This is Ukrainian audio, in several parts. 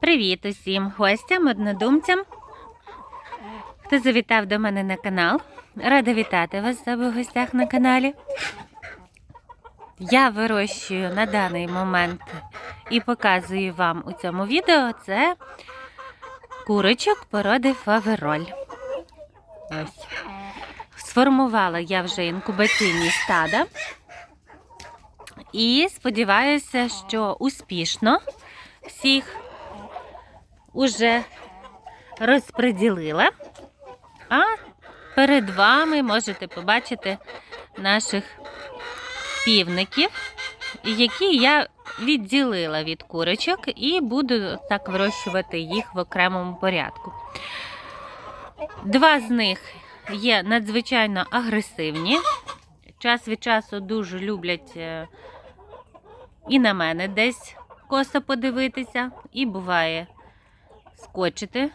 Привіт усім гостям, однодумцям. Хто завітав до мене на канал. Рада вітати вас в себе в гостях на каналі. Я вирощую на даний момент і показую вам у цьому відео це курочок породи фавероль. Ось. Сформувала я вже інкубаційні стада. І сподіваюся, що успішно всіх уже розподілила. А перед вами можете побачити наших півників, які я відділила від курочок і буду так вирощувати їх в окремому порядку. Два з них є надзвичайно агресивні. Час від часу дуже люблять е, і на мене десь косо подивитися, і буває скочити.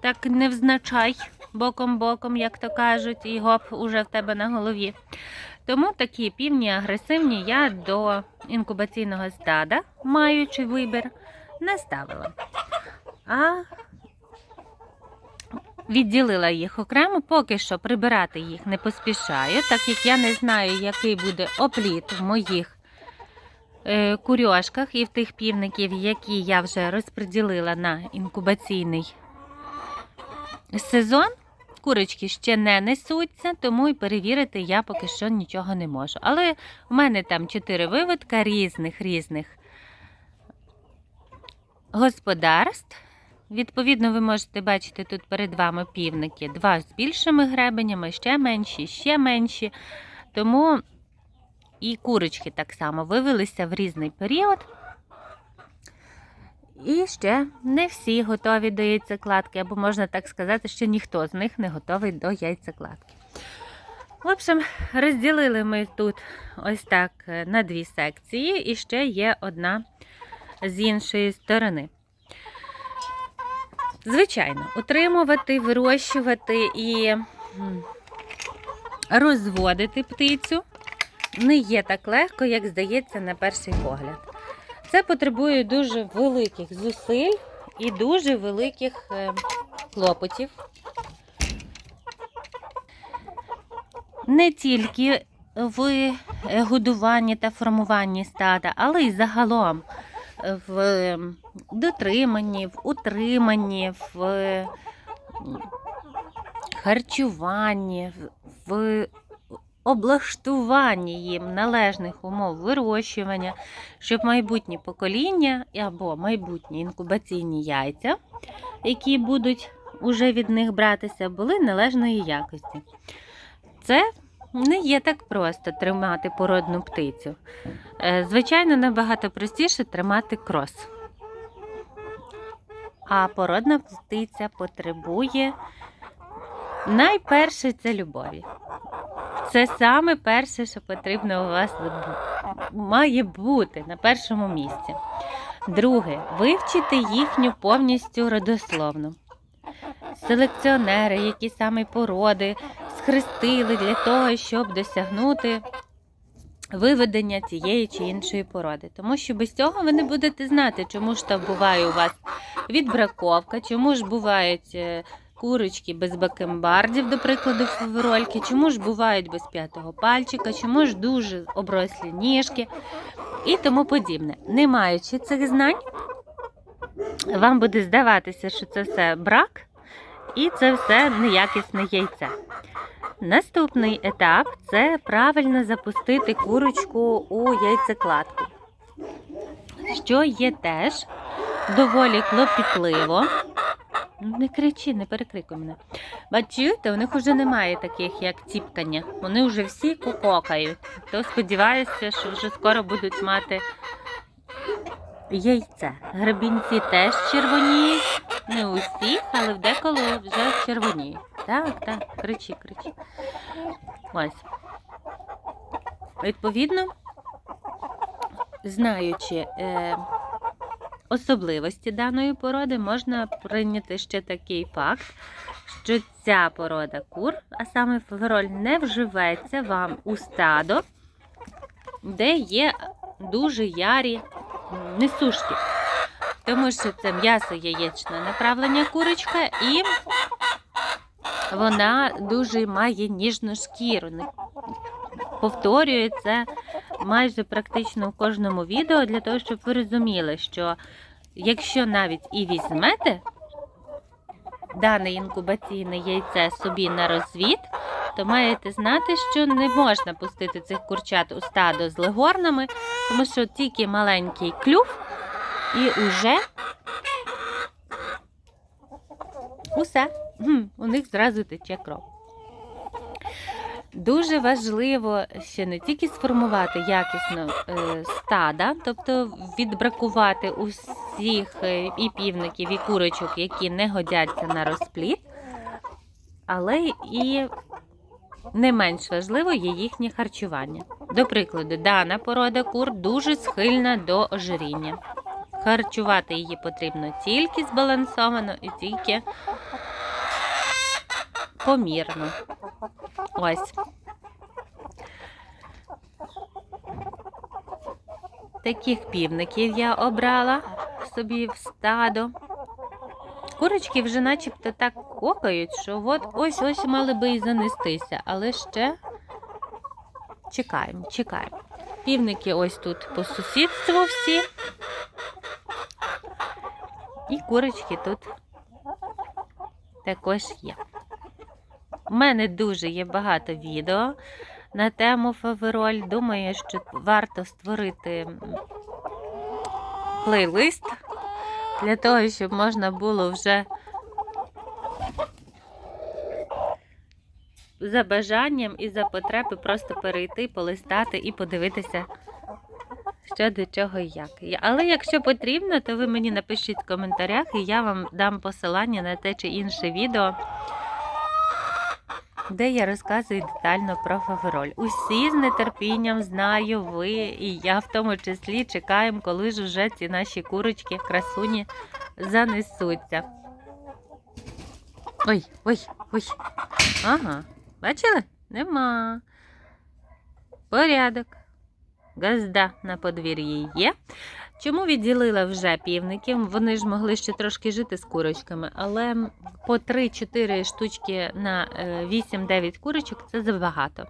Так невзначай, боком-боком, як то кажуть, і гоп уже в тебе на голові. Тому такі півні агресивні я до інкубаційного стада, маючи вибір, не ставила. А відділила їх окремо, поки що прибирати їх не поспішаю, так як я не знаю, який буде опліт в моїх курьошках і в тих півників, які я вже розподілила на інкубаційний сезон. Курочки ще не несуться, тому і перевірити я поки що нічого не можу. Але в мене там чотири виводка різних різних господарств. Відповідно, ви можете бачити тут перед вами півники. Два з більшими гребенями, ще менші, ще менші. Тому і курочки так само вивелися в різний період. І ще не всі готові до яйцекладки, або можна так сказати, що ніхто з них не готовий до яйцекладки. В общем, розділили ми тут ось так на дві секції, і ще є одна з іншої сторони. Звичайно, утримувати, вирощувати і розводити птицю не є так легко, як здається на перший погляд. Це потребує дуже великих зусиль і дуже великих е, клопотів. Не тільки в е, годуванні та формуванні стада, але й загалом в е, дотриманні, в утриманні, в харчуванні, в облаштуванні їм належних умов вирощування, щоб майбутні покоління або майбутні інкубаційні яйця, які будуть уже від них братися, були належної якості. Це не є так просто тримати породну птицю. Е, Звичайно, набагато простіше тримати крос. А породна птиця потребує найперше це любові. Це саме перше, що потрібно у вас має бути на першому місці. Друге, вивчити їхню повністю родословну. Селекціонери, які саме породи схрестили для того, щоб досягнути виведення тієї чи іншої породи. Тому що без цього ви не будете знати, чому ж там буває у вас відбраковка, чому ж бувають е, курочки без бакенбардів, до прикладу, фаверольки, чому ж бувають без п'ятого пальчика, чому ж дуже оброслі ніжки і тому подібне. Не маючи цих знань, вам буде здаватися, що це все брак, і це все неякісне яйце. Наступний етап це правильно запустити курочку у яйцекладку, що є теж доволі клопітливо. Не кричи, не перекрикуй мене. Бачите, у них вже немає таких, як ціпкання. Вони вже всі кукокають. То сподіваюся, що вже скоро будуть мати яйце. Гребінці теж червоніють. Не усіх, але деколи вже червоніють. Так, так, кричи, кричи. Ось. Відповідно, знаючи е, особливості даної породи, можна прийняти ще такий факт, що ця порода кур, а саме фавероль, не вживеться вам у стадо, де є дуже ярі несушки. тому що це м'ясо яєчне направлення курочка, і вона дуже має ніжну шкіру. Повторюю це майже практично в кожному відео, для того, щоб ви розуміли, що якщо навіть і візьмете дане інкубаційне яйце собі на розвід, то маєте знати, що не можна пустити цих курчат у стадо з легорнами, тому що тільки маленький клюв і уже усе. У них зразу тече кров. Дуже важливо ще не тільки сформувати якісно е, стада, тобто відбракувати усіх е, і півників, і курочок, які не годяться на розплід, але і не менш важливо є їхнє харчування. До прикладу, дана порода кур дуже схильна до ожиріння. Харчувати її потрібно тільки збалансовано і тільки помірно. Ось. Таких півників я обрала собі в стадо. Курочки вже начебто так кокають, що от ось ось мали би і занестися, але ще чекаємо, чекаємо. Півники ось тут по сусідству всі. І курочки тут також є. У мене дуже є багато відео на тему фавероль. Думаю, що варто створити плейлист для того, щоб можна було вже за бажанням і за потреби просто перейти, полистати і подивитися, що до чого і як. Але якщо потрібно, то ви мені напишіть в коментарях, і я вам дам посилання на те чи інше відео де я розказую детально про фавероль. Усі з нетерпінням знаю, ви і я в тому числі чекаємо, коли ж уже ці наші курочки, красуні занесуться. Ой, ой, ой. Ага, бачили? Нема. Порядок. Газда на подвір'ї є. Чому відділила вже півників? Вони ж могли ще трошки жити з курочками, але по 3-4 штучки на е, 8-9 курочок це забагато.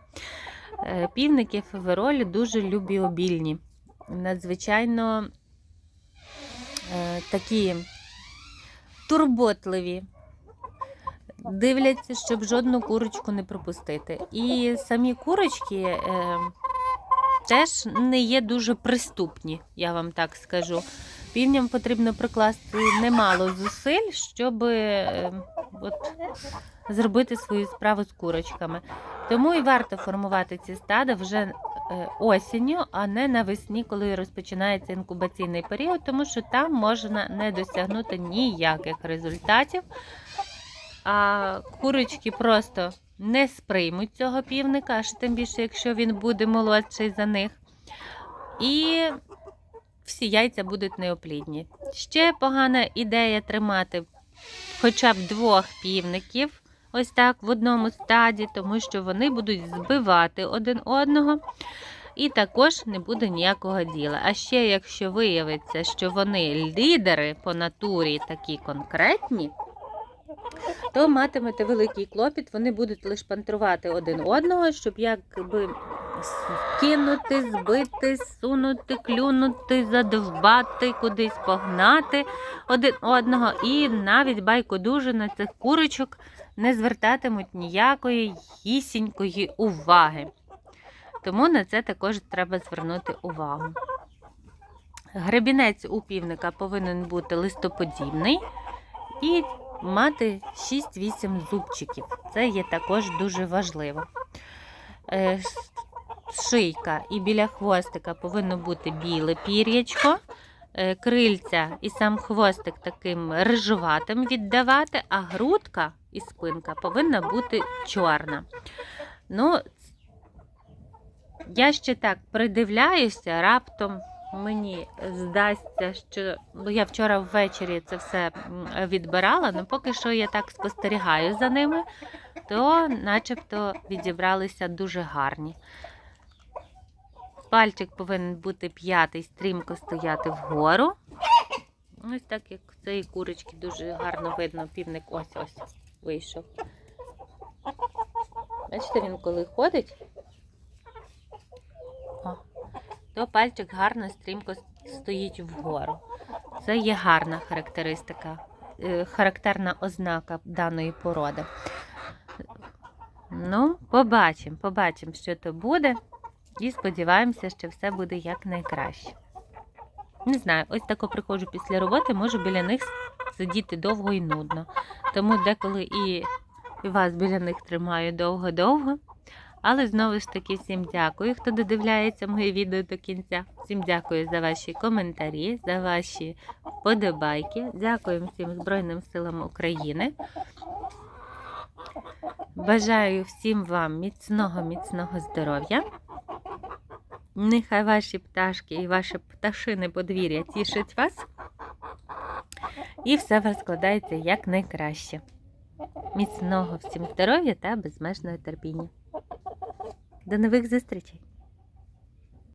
Е, Півники феверолі дуже любіобільні, надзвичайно е, такі турботливі. Дивляться, щоб жодну курочку не пропустити. І самі курочки е, теж не є дуже приступні, я вам так скажу. Півням потрібно прикласти немало зусиль, щоб е, от, зробити свою справу з курочками. Тому і варто формувати ці стада вже е, осінню, а не навесні, коли розпочинається інкубаційний період, тому що там можна не досягнути ніяких результатів. А курочки просто не сприймуть цього півника, аж тим більше, якщо він буде молодший за них. І всі яйця будуть неоплідні. Ще погана ідея тримати хоча б двох півників, ось так в одному стаді, тому що вони будуть збивати один одного. І також не буде ніякого діла. А ще, якщо виявиться, що вони лідери по натурі такі конкретні, то матимете великий клопіт, вони будуть лише пантрувати один одного, щоб якби кинути, збити, сунути, клюнути, задовбати, кудись погнати один одного. І навіть байкодужі на цих курочок не звертатимуть ніякої гісінької уваги. Тому на це також треба звернути увагу. Гребінець у півника повинен бути листоподібний і мати 6-8 зубчиків. Це є також дуже важливо. Е, Шийка і біля хвостика повинно бути біле пір'ячко, е, крильця і сам хвостик таким рижуватим віддавати, а грудка і спинка повинна бути чорна. Ну, я ще так придивляюся, раптом мені здасться, що бо я вчора ввечері це все відбирала, але поки що я так спостерігаю за ними, то начебто відібралися дуже гарні. Пальчик повинен бути п'ятий, стрімко стояти вгору. Ось так як цієї курочки дуже гарно видно. Півник ось ось вийшов. Бачите, він коли ходить, то пальчик гарно стрімко стоїть вгору. Це є гарна характеристика, е, характерна ознака даної породи. Ну, побачимо, побачимо, що то буде. І сподіваємося, що все буде якнайкраще. Не знаю, ось тако приходжу після роботи, можу біля них сидіти довго і нудно. Тому деколи і і вас біля них тримаю довго-довго. Але знову ж таки всім дякую, хто додивляється моє відео до кінця. Всім дякую за ваші коментарі, за ваші вподобайки. Дякую всім Збройним силам України. Бажаю всім вам міцного, міцного здоров'я. Нехай ваші пташки і ваше пташине подвір'я тішить вас. І все вас складається якнайкраще. Міцного всім здоров'я та безмежного терпіння. До нових зустрічей!